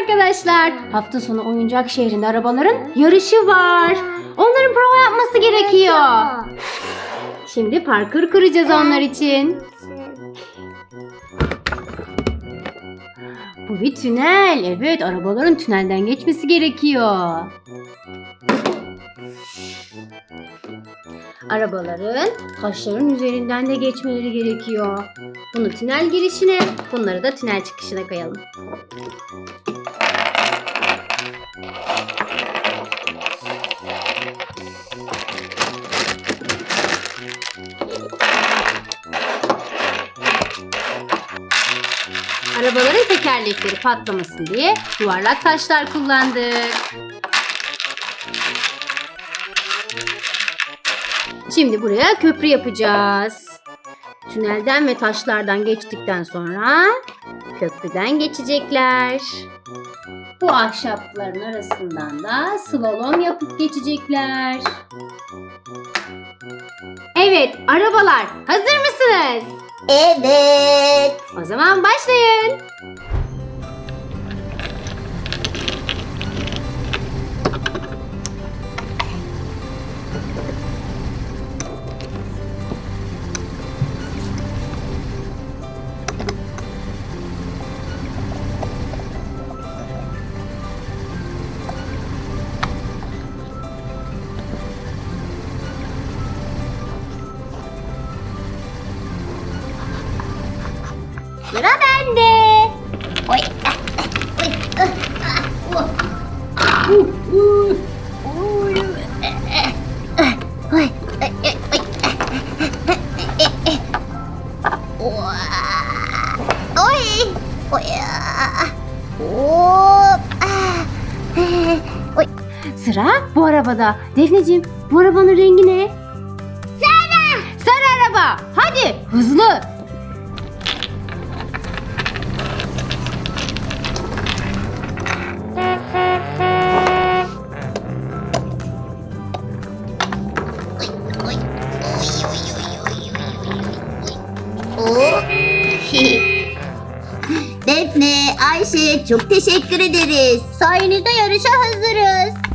arkadaşlar. Hafta sonu oyuncak şehrinde arabaların yarışı var. Onların prova yapması gerekiyor. Şimdi parkur kuracağız onlar için. Bu bir tünel. Evet, arabaların tünelden geçmesi gerekiyor. Arabaların taşların üzerinden de geçmeleri gerekiyor. Bunu tünel girişine, bunları da tünel çıkışına koyalım. Arabaların tekerlekleri patlamasın diye yuvarlak taşlar kullandık. Şimdi buraya köprü yapacağız. Tünelden ve taşlardan geçtikten sonra köprüden geçecekler. Bu ahşapların arasından da slalom yapıp geçecekler. Evet, arabalar hazır mısınız? Evet. O zaman başlayın. Ah, eh, oy. Sıra bu arabada. Defneciğim bu arabanın rengi ne? Sarı. Sarı araba. Hadi hızlı. Defne, Ayşe çok teşekkür ederiz. Sayenizde yarışa hazırız.